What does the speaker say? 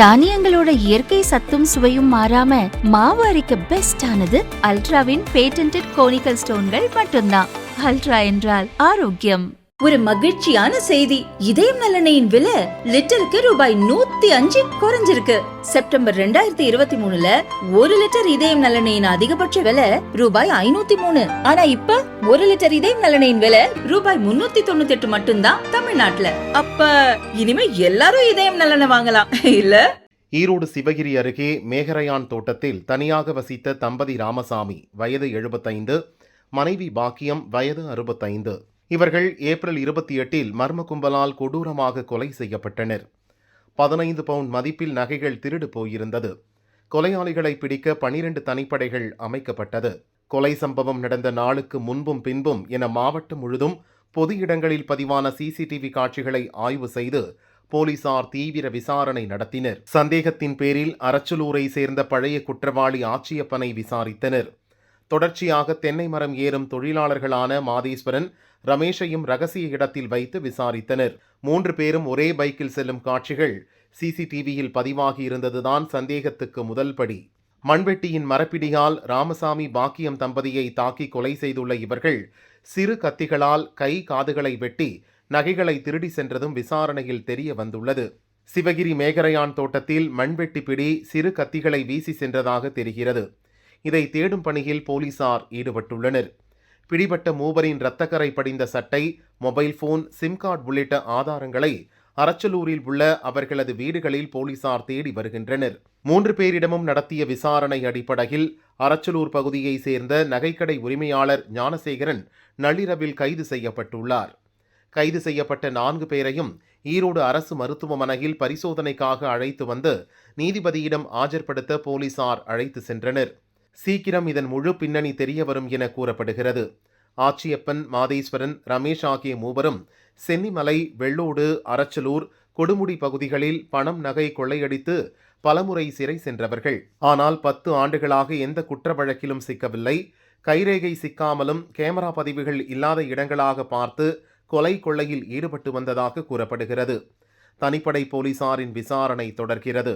தானியங்களோட இயற்கை சத்தும் சுவையும் மாறாம மாவு அரைக்க பெஸ்டானது அல்ட்ராவின் பேட்டன்ட் கோனிக்கல் ஸ்டோன்கள் மட்டும்தான். அல்ட்ரா என்றால் ஆரோக்கியம். ஒரு மகிழ்ச்சியான செய்தி. இதயம் நலனையின் விலை லிட்டருக்கு ரூபாய் நூத்தி அஞ்சு குறைஞ்சிருக்கு. செப்டம்பர் ரெண்டாயிரத்தி இருபத்தி மூணுல ஒரு லிட்டர் இதயம் நலனையின் அதிகபட்ச விலை ரூபாய் ஐநூத்தி மூணு. ஆனா இப்ப ஒரு லிட்டர் இதயம் நலனையின் விலை ரூபாய் முன்னூத்தி தொண்ணூத்தி எட்டு மட்டும்தான் தமிழ்நாட்டுல. அப்ப இனிமே எல்லாரும் இதயம் நலனை வாங்கலாம். இல்ல? ஈரோடு சிவகிரி அருகே மேகரையான் தோட்டத்தில் தனியாக வசித்த தம்பதி ராமசாமி வயது எழுபத்தைந்து மனைவி பாக்கியம் வயது அறுபத்தைந்து. இவர்கள் ஏப்ரல் இருபத்தி எட்டில் மர்ம கும்பலால் கொடூரமாக கொலை செய்யப்பட்டனர். பதினைந்து பவுண்ட் மதிப்பில் நகைகள் திருடு போயிருந்தது. கொலையாளிகளை பிடிக்க பனிரெண்டு தனிப்படைகள் அமைக்கப்பட்டது. கொலை சம்பவம் நடந்த நாளுக்கு முன்பும் பின்பும் என மாவட்டம் முழுதும் பொது இடங்களில் பதிவான சிசிடிவி காட்சிகளை ஆய்வு செய்து போலீசார் தீவிர விசாரணை நடத்தினர். சந்தேகத்தின் பேரில் அரச்சலூரை சேர்ந்த பழைய குற்றவாளி ஆச்சியப்பனை விசாரித்தனர். தொடர்ச்சியாக தென்னை மரம் ஏறும் தொழிலாளர்களான மாதேஸ்வரன் ரமேஷையும் ரகசிய இடத்தில் வைத்து விசாரித்தனர். மூன்று பேரும் ஒரே பைக்கில் செல்லும் காட்சிகள் சிசிடிவியில் பதிவாகி இருந்ததுதான் சந்தேகத்துக்கு முதல் படி. மண்வெட்டியின் மரப்பிடியால் ராமசாமி பாக்கியம் தம்பதியை தாக்கி கொலை செய்துள்ள இவர்கள் சிறு கத்திகளால் கை காதுகளை வெட்டி நகைகளை திருடி சென்றதும் விசாரணையில் தெரிய வந்துள்ளது. சிவகிரி மேகரையான் தோட்டத்தில் மண்வெட்டி பிடி சிறு கத்திகளை வீசி சென்றதாக தெரிகிறது. இதை தேடும் பணியில் போலீசார் ஈடுபட்டுள்ளனர். பிடிபட்ட மூவரின் இரத்தக்கரை படிந்த சட்டை மொபைல் போன் சிம் கார்டு உள்ளிட்ட ஆதாரங்களை அரச்சலூரில் உள்ள அவர்களது வீடுகளில் போலீசார் தேடி வருகின்றனர். மூன்று பேரிடமும் நடத்திய விசாரணை அடிப்படையில் அரச்சலூர் பகுதியை சேர்ந்த நகைக்கடை உரிமையாளர் ஞானசேகரன் நள்ளிரவில் கைது செய்யப்பட்டுள்ளார். கைது செய்யப்பட்ட நான்கு பேரையும் ஈரோடு அரசு மருத்துவமனையில் பரிசோதனைக்காக அழைத்து வந்து நீதிபதியிடம் ஆஜர்படுத்த போலீசார் அழைத்து சென்றனர். சீக்கிரம் இதன் முழு பின்னணி தெரிய வரும் என கூறப்படுகிறது. ஆச்சியப்பன் மாதேஸ்வரன் ரமேஷ் ஆகிய மூவரும் சென்னிமலை வெள்ளோடு அரச்சலூர் கொடுமுடி பகுதிகளில் பணம் நகை கொள்ளையடித்து பலமுறை சிறை சென்றவர்கள். ஆனால் பத்து ஆண்டுகளாக எந்த குற்ற வழக்கிலும் சிக்கவில்லை. கைரேகை சிக்காமலும் கேமரா பதிவுகள் இல்லாத இடங்களாக பார்த்து கொலை கொள்ளையில் ஈடுபட்டு வந்ததாக கூறப்படுகிறது. தனிப்படை போலீசாரின் விசாரணை தொடர்கிறது.